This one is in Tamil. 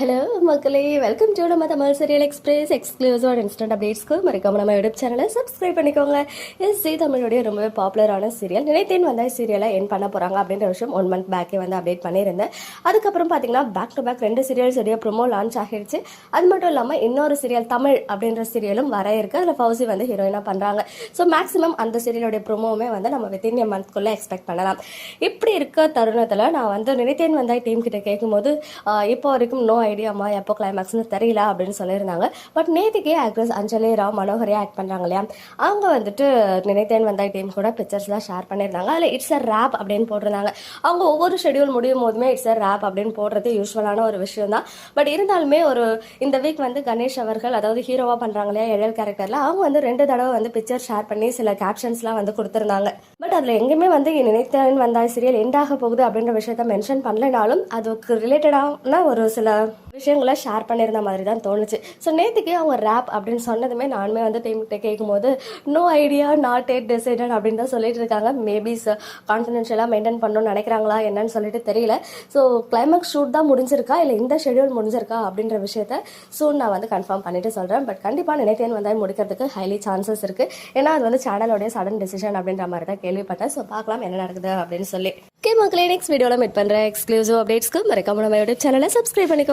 ஹலோ மக்களே. வெல்கம் டு நம்ம Tamil serial express exclusive and instant அப்டேட்ஸ்க்கு மறக்காம நம்ம யூடியூப் சேனலை சப்ஸ்கிரைப் பண்ணிக்கோங்க. எஸ் ஜி தமிழுடைய ரொம்பவே பாப்புலரான சீரியல் நினைத்தேன் வந்தாய் சீரியலை என் பண்ண போகிறாங்க அப்படின்ற விஷயம் ஒன் மந்த் பேக்கே வந்து அப்டேட் பண்ணியிருந்தேன். அதுக்கப்புறம் பார்த்தீங்கன்னா பேக் டு பேக் ரெண்டு சீரியல்ஸ் உடைய ப்ரொமோ லான்ச் ஆகிடுச்சு அது மட்டும் இல்லாமல் இன்னொரு சீரியல் தமிழ் அப்படின்ற சீரியலும் வர இருக்கு. அதில் ஃபவுசி வந்து ஹீரோயினாக பண்ணுறாங்க ஸோ மேக்ஸிமம் அந்த சீரியலுடைய ப்ரொமோவுமே வந்து நம்ம வித்தின் எ மந்த்குள்ளே எக்ஸ்பெக்ட் பண்ணலாம். இப்படி இருக்க தருணத்தில் நான் வந்து நினைத்தேன் வந்தாய் டீம் கிட்ட கேட்கும்போது இப்போ வரைக்கும் நோ ஐடியாமா எப்போ கிளைமேக்ஸ்னு தெரியல அப்படின்னு சொல்லியிருந்தாங்க. பட் நேற்றுக்கே ஆக்ட்ரஸ் அஞ்சலி ராவ் மனோகரே ஆக்ட் பண்ணுறாங்க இல்லையா? அவங்க வந்துட்டு நினைத்தேன் வந்தாய் டீம் கூட பிக்சர்ஸ்லாம் ஷேர் பண்ணியிருந்தாங்க. அதில் இட்ஸ் அ ரேப் அப்படின்னு போட்டிருந்தாங்க. அவங்க ஒவ்வொரு ஷெடியூல் முடியும் போதுமே இட்ஸ் அ ரேப் அப்படின்னு போடுறது யூஸ்வலான ஒரு விஷயம் தான். பட் இருந்தாலுமே ஒரு இந்த வீக் வந்து கணேஷ் அவர்கள் அதாவது ஹீரோவாக பண்ணுறாங்க இல்லையா எழில் கேரக்டரில் அவங்க வந்து ரெண்டு தடவை வந்து பிக்சர் ஷேர் பண்ணி சில கேப்ஷன்ஸ்லாம் வந்து கொடுத்துருந்தாங்க. பட் அதில் எங்கேயுமே வந்து நினைத்தேன் வந்தாய் சீரியல் எண்ட் ஆக போகுது அப்படின்ற விஷயத்த மென்ஷன் பண்ணலைனாலும் அதுக்கு ரிலேட்டடான ஒரு சில விஷயங்களை ஷேர் பண்ணியிருந்த மாதிரி தான் தோணுச்சு. ஸோ நேற்றுக்கு அவங்க ரேப் அப்படின்னு சொன்னதுமே நானுமே வந்து டீம்கிட்ட கேட்கும்போது no idea not yet decided அப்படின்னு தான் சொல்லிட்டு இருக்காங்க. மேபி கான்ஃபிடென்ஷியலாக மெயின்டைன் பண்ணணும்னு நினைக்கிறாங்களா என்னன்னு சொல்லிட்டு தெரியல. ஸோ கிளைமேக்ஸ் ஷூட் தான் முடிஞ்சிருக்கா? இல்லை இந்த ஷெடியூல் முடிஞ்சிருக்கா? அப்படின்ற விஷயத்த சூன் நான் வந்து கன்ஃபார்ம் பண்ணிட்டு சொல்கிறேன் பட் கண்டிப்பாக நினைத்தேன் வந்தால் முடிக்கிறதுக்கு ஹைலி சான்சஸ் இருக்குது ஏன்னா அது வந்து சேனலோடைய சடன் டெசிஷன் அப்படின்ற மாதிரி தான் கேள்விப்பட்டேன். ஸோ பார்க்கலாம் என்ன நடக்குது அப்படின்னு சொல்லி. ஓகே மக்களே நெக்ஸ்ட் வீடியோவில் மீட் பண்ணுறேன் எக்ஸ்க்ளூசிவ் அப்டேட்ஸ்க்கு மறக்காம நம்ம யூடியூப் சேனலை சப்ஸ்கிரைப் பண்ணிக்கோ.